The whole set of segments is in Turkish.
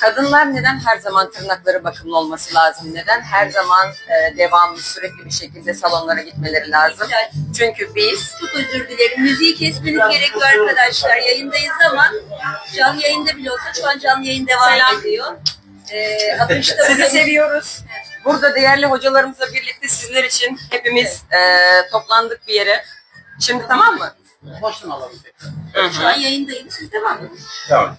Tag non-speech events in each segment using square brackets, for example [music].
Kadınlar neden her zaman tırnakları bakımlı olması lazım? Neden her zaman e, devamlı sürekli bir şekilde salonlara gitmeleri lazım? Çünkü biz Çok özür dilerim. Müziği kesmeniz gerekiyor arkadaşlar. Yayındayız ama canlı yayında bile olsa şu an canlı yayın devam Selam. ediyor. [laughs] Ee, Akışta sizi seviyoruz. Burada değerli hocalarımızla birlikte sizler için hepimiz e, toplandık bir yere. Şimdi tamam mı? Başını alalım. Şu an yayındayım. Siz devam edin. Devam.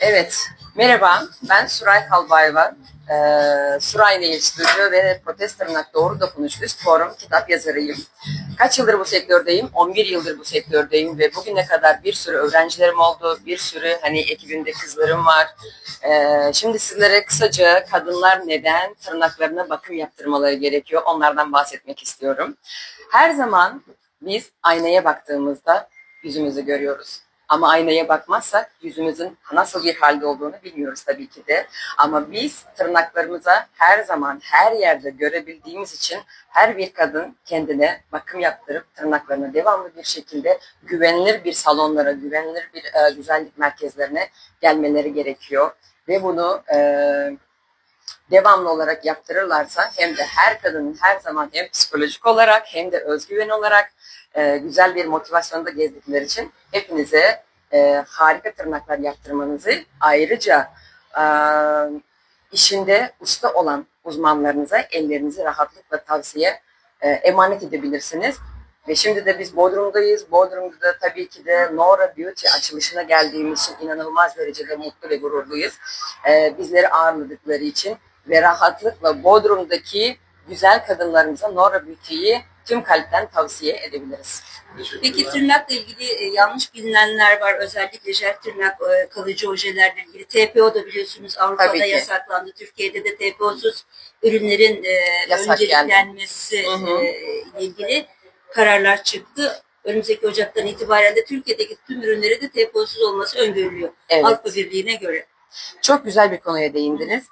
Evet, merhaba. Ben Suray Kalbayva. Ee, Suray Nail Studio ve Protest Tırnak Doğru Dokunuş Üst Forum kitap yazarıyım. Kaç yıldır bu sektördeyim? 11 yıldır bu sektördeyim ve bugüne kadar bir sürü öğrencilerim oldu. Bir sürü hani ekibimde kızlarım var. Ee, şimdi sizlere kısaca kadınlar neden tırnaklarına bakım yaptırmaları gerekiyor onlardan bahsetmek istiyorum. Her zaman biz aynaya baktığımızda yüzümüzü görüyoruz. Ama aynaya bakmazsak yüzümüzün nasıl bir halde olduğunu bilmiyoruz tabii ki de. Ama biz tırnaklarımıza her zaman her yerde görebildiğimiz için her bir kadın kendine bakım yaptırıp tırnaklarını devamlı bir şekilde güvenilir bir salonlara, güvenilir bir e, güzellik merkezlerine gelmeleri gerekiyor. Ve bunu e, devamlı olarak yaptırırlarsa hem de her kadının her zaman hem psikolojik olarak hem de özgüven olarak e, güzel bir motivasyonda gezdikleri için hepinize e, harika tırnaklar yaptırmanızı ayrıca e, işinde usta olan uzmanlarınıza ellerinizi rahatlıkla tavsiye e, emanet edebilirsiniz. Ve şimdi de biz Bodrum'dayız. Bodrum'da da tabii ki de Nora Beauty açılışına geldiğimiz için inanılmaz derecede mutlu ve gururluyuz. E, bizleri ağırladıkları için ve rahatlıkla Bodrum'daki güzel kadınlarımıza Nora Beauty'yi tüm kalpten tavsiye edebiliriz. Peki tırnakla ilgili e, yanlış bilinenler var. Özellikle jel tırnak e, kalıcı ojelerle ilgili. TPO da biliyorsunuz Avrupa'da yasaklandı. Türkiye'de de TPO'suz ürünlerin e, Yasak önceliklenmesi Hı hı. ile ilgili kararlar çıktı. Önümüzdeki Ocak'tan itibaren de Türkiye'deki tüm ürünleri de TPO'suz olması öngörülüyor. Evet. Avrupa Birliği'ne göre. Çok güzel bir konuya değindiniz.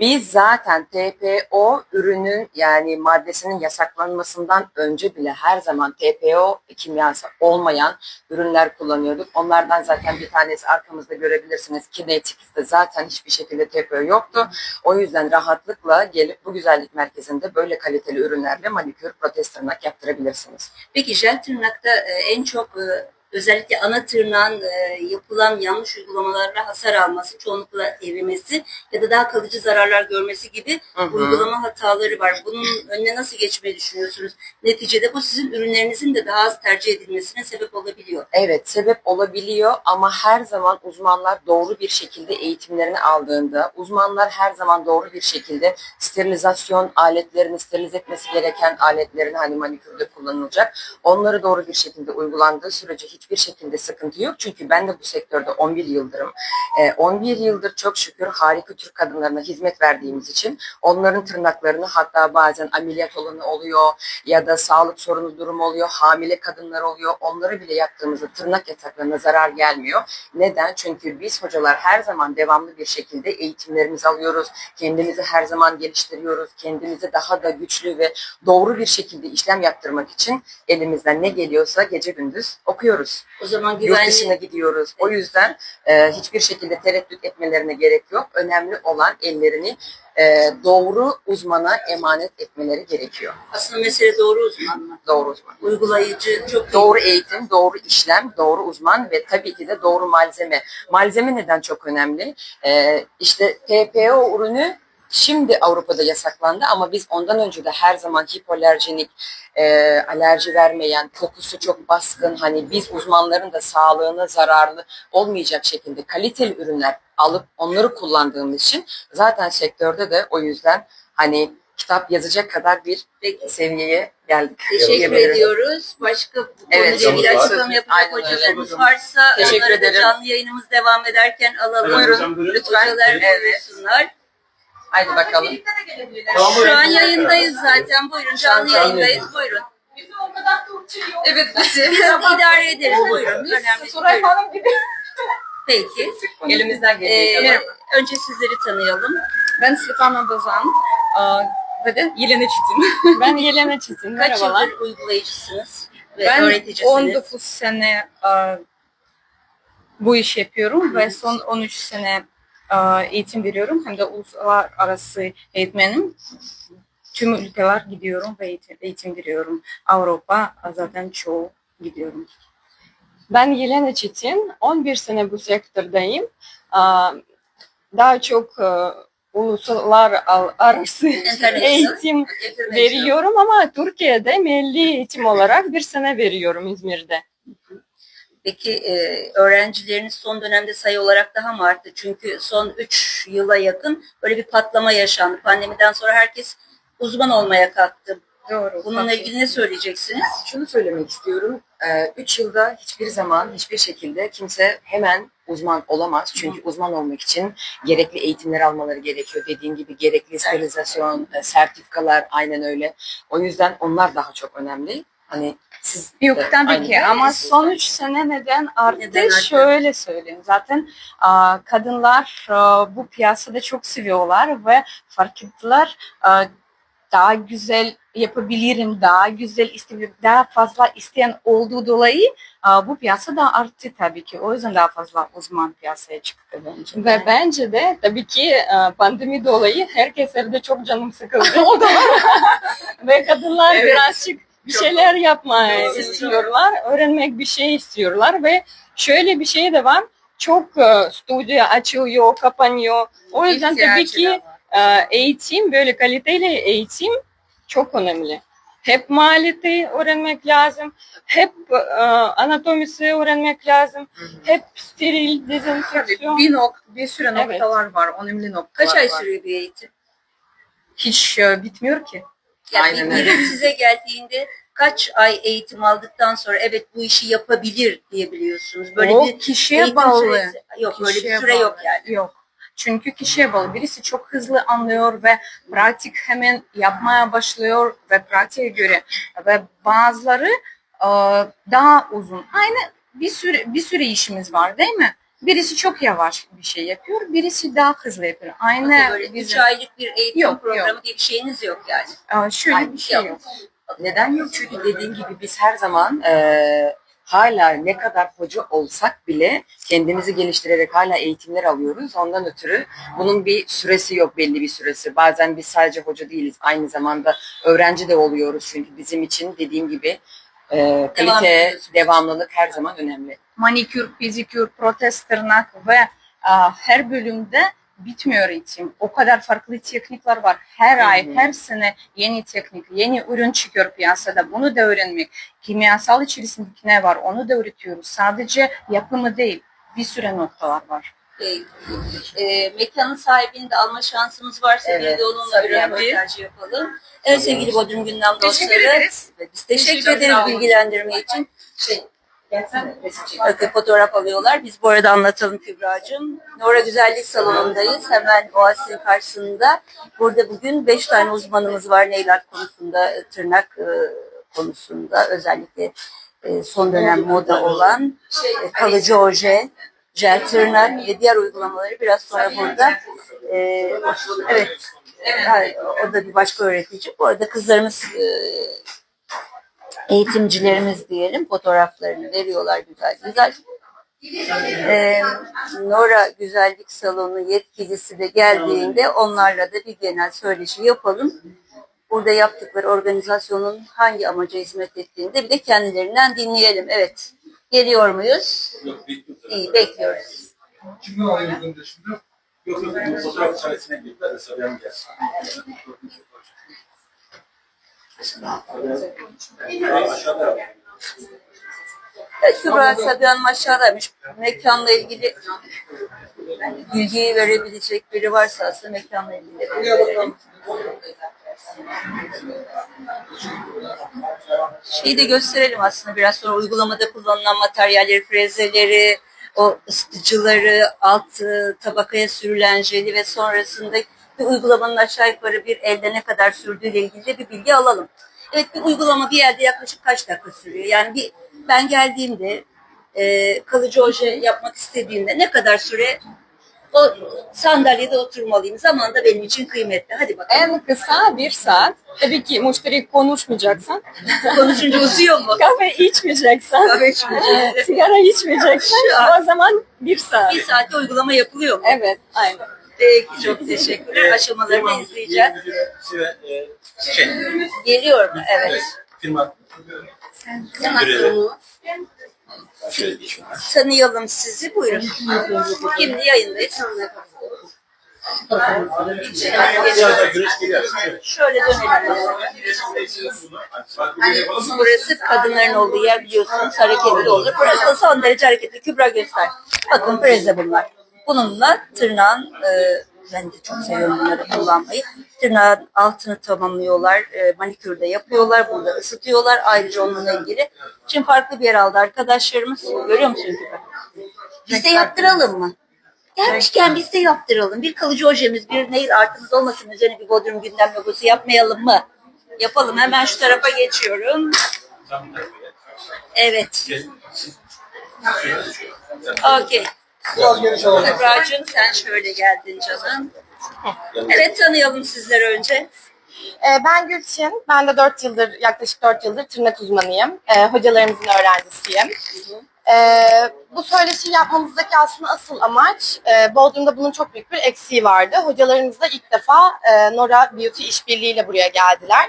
Biz zaten TPO ürünün yani maddesinin yasaklanmasından önce bile her zaman TPO kimyası olmayan ürünler kullanıyorduk. Onlardan zaten bir tanesi arkamızda görebilirsiniz. Kinetics'te zaten hiçbir şekilde TPO yoktu. O yüzden rahatlıkla gelip bu güzellik merkezinde böyle kaliteli ürünlerle manikür, protez tırnak yaptırabilirsiniz. Peki jel tırnakta e, en çok e, özellikle ana tırnağın e, yapılan yanlış uygulamalarla hasar alması, çoğunlukla erimesi ya da daha kalıcı zararlar görmesi gibi Hı hı. uygulama hataları var. Bunun önüne nasıl geçmeyi düşünüyorsunuz? Neticede bu sizin ürünlerinizin de daha az tercih edilmesine sebep olabiliyor. Evet sebep olabiliyor ama her zaman uzmanlar doğru bir şekilde eğitimlerini aldığında uzmanlar her zaman doğru bir şekilde sterilizasyon aletlerini sterilize etmesi gereken aletlerini hani manikürde kullanılacak onları doğru bir şekilde uygulandığı sürece hiçbir şekilde sıkıntı yok. Çünkü ben de bu sektörde 11 yıldırım. Ee, 11 yıldır çok şükür harika Türk kadınlarına hizmet verdiğimiz için onların tırnaklarını hatta bazen ameliyat olanı oluyor ya da sağlık sorunu durum oluyor, hamile kadınlar oluyor. Onları bile yaptığımızda tırnak yataklarına zarar gelmiyor. Neden? Çünkü biz hocalar her zaman devamlı bir şekilde eğitimlerimizi alıyoruz. Kendimizi her zaman geliştiriyoruz. Kendimizi daha da güçlü ve doğru bir şekilde işlem yaptırmak için elimizden ne geliyorsa gece gündüz okuyoruz. O zaman Yurt güvenli dışına gidiyoruz. O yüzden e, hiçbir şekilde tereddüt etmelerine gerek yok. Önemli olan ellerini e, doğru uzmana emanet etmeleri gerekiyor. aslında mesele doğru uzmanlık. Doğru uzman. Uygulayıcı çok Doğru eğitim, doğru işlem, doğru uzman ve tabii ki de doğru malzeme. Malzeme neden çok önemli? Ee, işte TPO ürünü şimdi Avrupa'da yasaklandı ama biz ondan önce de her zaman hipoalerjenik, e, alerji vermeyen, kokusu çok baskın, hani biz uzmanların da sağlığına zararlı olmayacak şekilde kaliteli ürünler alıp onları kullandığımız için zaten sektörde de o yüzden hani kitap yazacak kadar bir Peki. seviyeye geldik. Teşekkür diyebilirim. ediyoruz. Başka bu Evet, var. açıklama yapacak hocalarımız varsa Teşekkür onları da ederim. canlı yayınımız devam ederken alalım. Evet, Buyurun, hocam, buyurun. lütfen. Hocalar Evet. buyursunlar. Haydi bakalım. Tamam, Şu an yayındayız zaten. Buyurun canlı yayındayız. Buyurun. Evet bizi. İdare ederiz. Buyurun. Önemli. Hanım gibi. Peki. Elimizden geldiği Ee, kadar. önce sizleri tanıyalım. Ben Svetlana Dozan. Aa, Ve de Yelena Çetin. [laughs] ben Yelena Çetin. Kaç Merhabalar. yıldır uygulayıcısınız ve Ben öğreticisiniz? 19 sene bu iş yapıyorum ve son 13 sene eğitim veriyorum hem de uluslararası eğitmenim. Tüm ülkeler gidiyorum ve eğitim, eğitim veriyorum. Avrupa zaten çoğu gidiyorum. Ben Yelena Çetin, 11 sene bu sektördeyim. Daha çok e, uluslararası eğitim veriyorum ama Türkiye'de milli eğitim olarak bir sene veriyorum İzmir'de. Peki e, öğrencileriniz son dönemde sayı olarak daha mı arttı? Çünkü son 3 yıla yakın böyle bir patlama yaşandı. Pandemiden sonra herkes uzman olmaya kalktı. Doğru. Bununla ilgili ne söyleyeceksiniz? Şunu söylemek istiyorum. 3 yılda hiçbir zaman, hiçbir şekilde kimse hemen uzman olamaz. Çünkü uzman olmak için gerekli eğitimler almaları gerekiyor. Dediğim gibi gerekli sterilizasyon, e, sertifikalar aynen öyle. O yüzden onlar daha çok önemli. Hani siz Yok de tabii ki ama son üç sene neden arttı? Neden arttı? Şöyle söyleyeyim. Zaten kadınlar bu piyasada çok seviyorlar ve fark ettiler daha güzel yapabilirim, daha güzel isteyebilirim, daha fazla isteyen olduğu dolayı bu piyasa da arttı tabii ki. O yüzden daha fazla uzman piyasaya çıktı bence. Ve bence de tabii ki pandemi dolayı herkes evde çok canım sıkıldı. [laughs] o da. [laughs] Ve kadınlar Evet. birazcık bir şeyler yapmaya Doğru. istiyorlar. Öğrenmek bir şey istiyorlar ve şöyle bir şey de var. Çok e, stüdyo açılıyor, kapanıyor. O yüzden tabii ki e, eğitim, böyle kaliteli eğitim çok önemli. Hep maliyeti öğrenmek lazım. Hep e, anatomisi öğrenmek lazım. Hep steril dezenfeksiyon. bir nok bir sürü noktalar var, önemli noktalar Kaç ay var. sürüyor bir eğitim? Hiç bitmiyor ki. Yani Aynen biri öyle. size geldiğinde kaç ay eğitim aldıktan sonra evet bu işi yapabilir diyebiliyorsunuz. Böyle o bir kişiye eğitim bağlı. süresi yok böyle bir Kişiye süre bağlı. yok yani. Yok. Çünkü kişiye bağlı. Birisi çok hızlı anlıyor ve pratik hemen yapmaya başlıyor ve pratiğe göre ve bazıları e, daha uzun. Aynı bir sürü bir sürü işimiz var değil mi? Birisi çok yavaş bir şey yapıyor, birisi daha hızlı yapıyor. Aynı Böyle bizim. aylık bir eğitim Yok, programı yok. diye bir şeyiniz yok yani. E, şöyle Ay, bir şey yok. yok. Neden yok? Çünkü dediğim gibi biz her zaman e, hala ne kadar hoca olsak bile kendimizi geliştirerek hala eğitimler alıyoruz. Ondan ötürü bunun bir süresi yok belli bir süresi. Bazen biz sadece hoca değiliz. Aynı zamanda öğrenci de oluyoruz. Çünkü bizim için dediğim gibi e, kalite, ediyorsunuz. devamlılık her zaman önemli. manikür, pedikür, protez tırnak ve a, her bölümde bitmiyor eğitim. O kadar farklı teknikler var. Her Hı ay, her sene yeni teknik, yeni ürün çıkıyor piyasada. Bunu da öğrenmek. Kimyasal içerisindeki ne var onu da öğretiyoruz. Sadece yapımı değil, bir sürü noktalar var. E, e, mekanın sahibini de alma şansımız varsa bir Evet, de onunla bir röportaj yapalım. Evet sevgili Bodrum Gündem dostları. ederiz. Biz teşekkür ederiz bilgilendirme için. Şey. Bakın fotoğraf alıyorlar. Biz bu arada anlatalım Kübra'cığım. Nora Güzellik Salonu'ndayız. Hemen Oasis karşısında. Burada bugün beş tane uzmanımız var. Nail art konusunda, tırnak e, konusunda. Özellikle e, son dönem moda olan e, kalıcı oje, jel ve diğer uygulamaları biraz sonra burada. E, evet. O da bir başka öğretici. Bu arada kızlarımız e, eğitimcilerimiz diyelim fotoğraflarını veriyorlar güzel güzel. Ee, Nora Güzellik Salonu yetkilisi de geldiğinde onlarla da bir genel söyleşi yapalım. Burada yaptıkları organizasyonun hangi amaca hizmet ettiğini de bir de kendilerinden dinleyelim. Evet. Geliyor muyuz? İyi bekliyoruz. Kimden ayrıldığını düşündüm. Yok yok bu fotoğraf içerisine girdiler de Sabiha gelsin. Aşağıda. Evet, Kübra Sabiha Hanım aşağıdaymış. Mekanla ilgili bilgiyi verebilecek biri varsa aslında mekanla ilgili de verelim. Şeyi de gösterelim aslında biraz sonra uygulamada kullanılan materyalleri, frezeleri, o ısıtıcıları, alt e, tabakaya sürülen jeli ve sonrasında bir uygulamanın aşağı yukarı bir elde ne kadar sürdüğüyle ilgili de bir bilgi alalım. Evet bir uygulama bir yerde yaklaşık kaç dakika sürüyor? Yani bir ben geldiğimde e, kalıcı oje yapmak istediğimde ne kadar süre O sandalyede oturmalıyım. Zaman da benim için kıymetli. Hadi bakalım. En kısa bir saat. Tabii ki müşteri konuşmayacaksan, Konuşunca uzuyor mu? [laughs] kahve içmeyeceksen, Kahve içmeyeceksin. sigara içmeyeceksen o zaman bir saat. Bir saatte uygulama yapılıyor mu? Evet, aynen. Peki çok teşekkürler. Aşamalarını izleyeceğiz. Şey, e, şey, Geliyor mu? Evet. firma. Şöyle bir şey. Tanıyalım sizi. Buyurun. Şimdi yayındayız. Şöyle. Şöyle dönelim. Burası kadınların olduğu yer biliyorsunuz hareketli olur. Burası da son derece hareketli. Kübra göster. Bakın preze bunlar. Bununla tırnağın e, ben de çok seviyorum bunları kullanmayı. Tırnağın altını tamamlıyorlar. E, manikürde yapıyorlar. Burada ısıtıyorlar. Ayrıca onunla ilgili. Şimdi farklı bir yer aldı arkadaşlarımız. Görüyor musun Kübra? Biz de yaptıralım mı? Gelmişken biz de yaptıralım. Bir kalıcı ojemiz, bir nail artımız olmasın. Üzerine bir Bodrum gündem logosu yapmayalım mı? Yapalım. Hemen şu tarafa geçiyorum. Evet. Okey. Kübra'cığım sen şöyle geldin canım. Evet tanıyalım sizleri önce. Ee, Ben Gülçin. Ben de 4 yıldır, yaklaşık 4 yıldır tırnak uzmanıyım. Ee, hocalarımızın öğrencisiyim. Ee, bu söyleşi yapmamızdaki aslında asıl amaç, e, Bodrum'da bunun çok büyük bir eksiği vardı. Hocalarımız da ilk defa e, Nora Beauty işbirliğiyle buraya geldiler.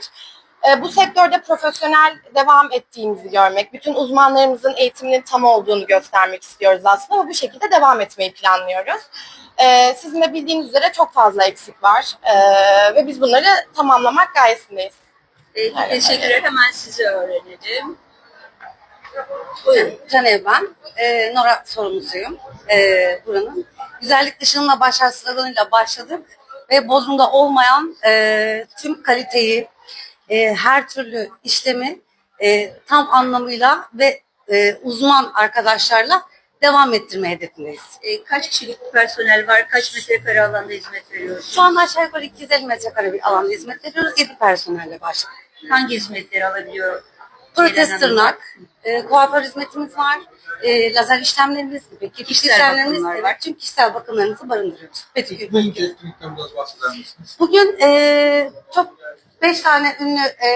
E, bu sektörde profesyonel devam ettiğimizi görmek, bütün uzmanlarımızın eğitiminin tam olduğunu göstermek istiyoruz aslında ve bu şekilde devam etmeyi planlıyoruz. E, sizin de bildiğiniz üzere çok fazla eksik var E, ve biz bunları tamamlamak gayesindeyiz. Peki, Evet, teşekkürler. Hemen sizi öğrenelim. Buyurun. Canev ben. Ee, Nora sorumlusuyum ee, buranın. Güzellik dışınma başarı sloganıyla başladık ve Bodrum'da olmayan e, tüm kaliteyi, e, her türlü işlemi e, tam anlamıyla ve e, uzman arkadaşlarla devam ettirme hedefindeyiz. E, kaç kişilik personel var? Kaç metrekare alanda hizmet veriyorsunuz? Şu anda aşağı yukarı 250 metrekare bir alanda hizmet veriyoruz. 7 personelle başladık. Hangi hizmetleri alabiliyor? Protez tırnak, e, kuaför hizmetimiz var, e, lazer işlemlerimiz gibi, kişisel Kişisel işlemlerimiz bakımlar evet, var. tüm kişisel bakımlarımızı barındırıyoruz. Petikür. Bugünkü etkinlikten biraz bahseder misiniz? Bugün e, çok beş tane ünlü e,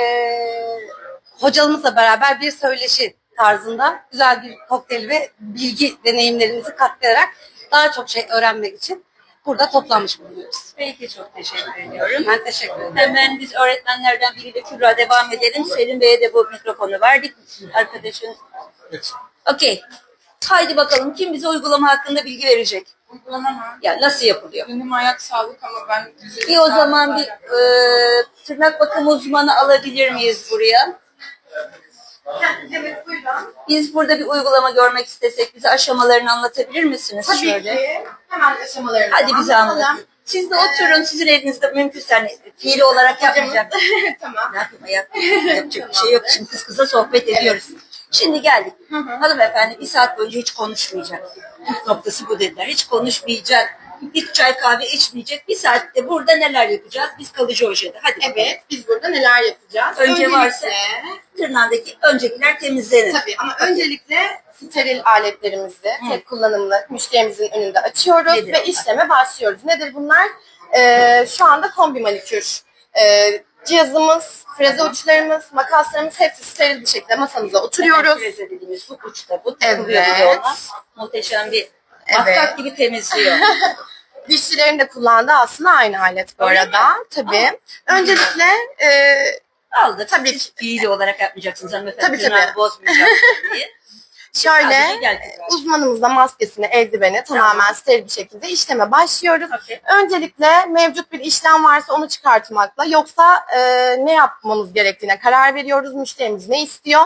hocamızla beraber bir söyleşi tarzında güzel bir kokteyl ve bilgi deneyimlerimizi katlayarak daha çok şey öğrenmek için burada toplanmış bulunuyoruz. Peki çok teşekkür ediyorum. Ben teşekkür ederim. Hemen biz öğretmenlerden biriyle Kübra devam edelim. Selim Bey'e de bu mikrofonu verdik. Arkadaşın. Evet. Okey. Haydi bakalım kim bize uygulama hakkında bilgi verecek? Uygulama mı? Ya nasıl yapılıyor? Benim ayak sağlık ama ben güzel Bir o zaman bir e, tırnak bakım uzmanı alabilir miyiz buraya? Evet buyurun. Biz burada bir uygulama görmek istesek bize aşamalarını anlatabilir misiniz Tabii şöyle? ki. Hemen aşamalarını Hadi bize anlatalım. anlatın. Siz de oturun sizin elinizde mümkünse hani fiili olarak yapmayacak. [laughs] tamam. Ne yapayım ayak [laughs] yapacak bir şey yok. Şimdi kız kıza sohbet ediyoruz. Şimdi geldik. Hanımefendi bir saat boyunca hiç konuşmayacak. Püf noktası bu dediler. Hiç konuşmayacak. Hiç çay kahve içmeyecek. Bir saatte burada neler yapacağız? Biz kalıcı ojede. Hadi. Evet, biz burada neler yapacağız? Önce varsa- Öncelikle- Tırnağındaki öncekiler temizlenir. Tabii ama öncelikle steril aletlerimizi tek kullanımlı müşterimizin önünde açıyoruz Nedir ve bunlar? işleme başlıyoruz. Nedir bunlar? Ee, şu anda kombi manikür. Ee, cihazımız, freze uçlarımız, makaslarımız hepsi steril bir şekilde masamıza oturuyoruz. Freze dediğimiz bu uçta bu takılıyor bir de Evet. ona. Muhteşem bir Evet. matkap gibi temizliyor. [laughs] Dişçilerin de kullandığı aslında aynı alet bu Öyle arada. Tabii. Öncelikle e, Aldık. Tabii ki. fiili olarak yapmayacaksınız hanımefendi. Tabii, Tırnağı tabii. bozmayacaksınız diye. [laughs] şöyle uzmanımızla maskesini, eldiveni tamamen steril bir şekilde işleme başlıyoruz. Okey. Öncelikle mevcut bir işlem varsa onu çıkartmakla yoksa e, ne yapmamız gerektiğine karar veriyoruz. Müşterimiz ne istiyor?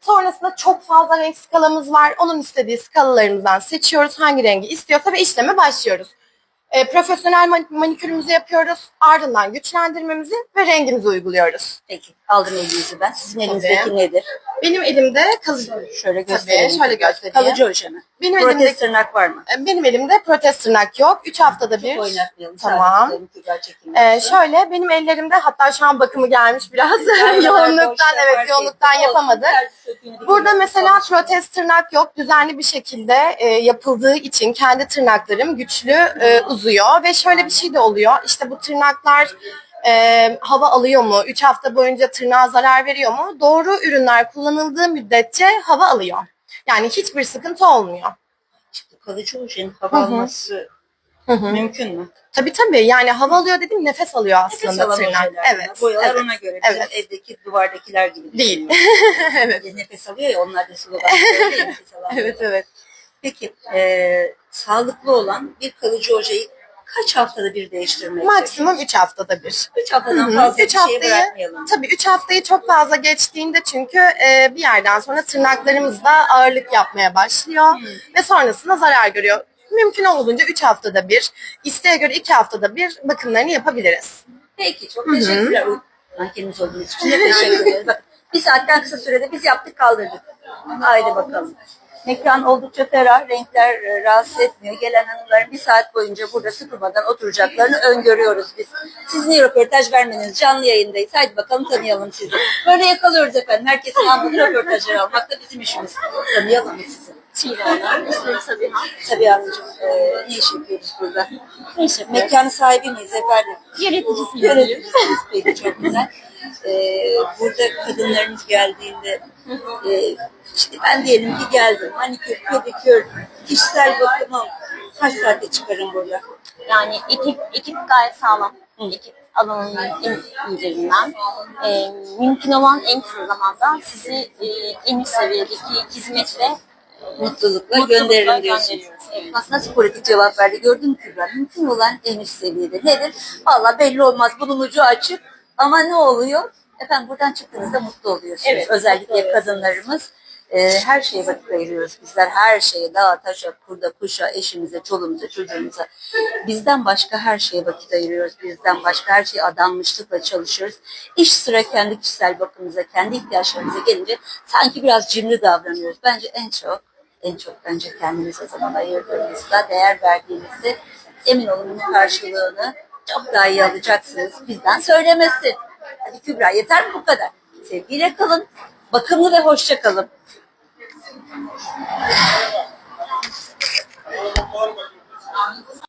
Sonrasında çok fazla renk skalamız var. Onun istediği skalalarımızdan seçiyoruz. Hangi rengi istiyorsa ve işleme başlıyoruz. E, profesyonel man- manikürümüzü yapıyoruz. Ardından güçlendirmemizi ve rengimizi uyguluyoruz. Peki. Aldım elinizi ben. Sizin elinizdeki nedir? Benim elimde kalıcı, Şöyle göstereyim. şöyle göstereyim. Kalıcı mi? benim elimde Protez tırnak var mı? benim elimde protez tırnak yok. 3 haftada bir. Oynatmayalım. Tamam. Ee, şöyle benim ellerimde hatta şu an bakımı gelmiş biraz [laughs] yoğunluktan evet yoğunluktan yapamadık. Burada mesela protez tırnak yok. Düzenli bir şekilde e, yapıldığı için kendi tırnaklarım güçlü e, uzuyor ve şöyle bir şey de oluyor. İşte bu tırnaklar e, hava alıyor mu? 3 hafta boyunca tırnağa zarar veriyor mu? Doğru ürünler kullanıldığı müddetçe hava alıyor. Yani hiçbir sıkıntı olmuyor. Kalıcı ojenin hava Hı hı. alması Hı hı. mümkün mü? Tabii tabii yani hava alıyor dedim nefes alıyor Nefes aslında alan tırnak. Evet. Boyalar evet. ona göre. Bizim Evet. evdeki duvardakiler gibi. Değil. [laughs] evet. Nefes alıyor ya onlar da slogan. nefes alan. [laughs] Evet evet. Peki e, sağlıklı olan bir kalıcı ojeyi kaç haftada bir değiştirmek Maksimum 3 haftada bir. 3 haftadan Hı hı. fazla Üç bir haftayı- bırakmayalım. Tabii 3 haftayı çok fazla geçtiğinde çünkü e, bir yerden sonra tırnaklarımız da ağırlık yapmaya başlıyor ve sonrasında zarar görüyor. Mümkün olduğunca 3 haftada bir, isteğe göre 2 haftada bir bakımlarını yapabiliriz. Peki çok teşekkürler. Mankenimiz olduğunuz için teşekkür ederiz. Bak, [laughs] bir saatten kısa sürede biz yaptık kaldırdık. Haydi bakalım. Mekan oldukça ferah, renkler e, rahatsız etmiyor. Gelen hanımların bir saat boyunca burada sıkılmadan oturacaklarını öngörüyoruz biz. Siz niye röportaj vermeniz? Canlı yayındayız. Haydi bakalım tanıyalım sizi. Böyle yakalıyoruz efendim. Herkesin aldığı röportajları almak da bizim işimiz. Tanıyalım sizi? Çiğdem'den. İsmim Sabiha. Tabii Hanımcığım. E, ne iş yapıyoruz burada? Yapıyoruz? Mekanın sahibi miyiz efendim? Yöneticisiyim. Yöneticisiniz peki çok güzel. Ee, burada kadınlarımız geldiğinde e, işte ben diyelim ki geldim manikür, pedikür, kişisel bakımım kaç saatte çıkarım burada? Yani ekip, ekip gayet sağlam. Ekip alanının en iyilerinden. Ee, mümkün olan en kısa zamanda sizi e, en üst seviyedeki hizmetle Mutlulukla, mutlulukla gönderirim diyorsunuz. Evet. Nasıl, nasıl politik cevap verdi gördün mü Kübra? Mümkün olan en üst seviyede. Nedir? Valla belli olmaz bunun ucu açık ama ne oluyor? Efendim buradan çıktığınızda mutlu oluyorsunuz. Evet, mutlu Özellikle oluyorsunuz. kadınlarımız e, her şeye vakit ayırıyoruz. Bizler her şeye, dağa, taşa, kurda, kuşa, eşimize, çoluğumuza, çocuğumuza. Bizden başka her şeye vakit ayırıyoruz. Bizden başka her şeye adanmışlıkla çalışıyoruz. İş sıra kendi kişisel bakımımıza, kendi ihtiyaçlarımıza gelince sanki biraz cimri davranıyoruz. Bence en çok, en çok bence kendimize zaman ayırdığımızda, değer verdiğimizde emin olun karşılığını çok daha iyi alacaksınız. Bizden söylemesi. Hadi Kübra yeter mi bu kadar? Sevgiyle kalın, bakımlı ve hoşça kalın.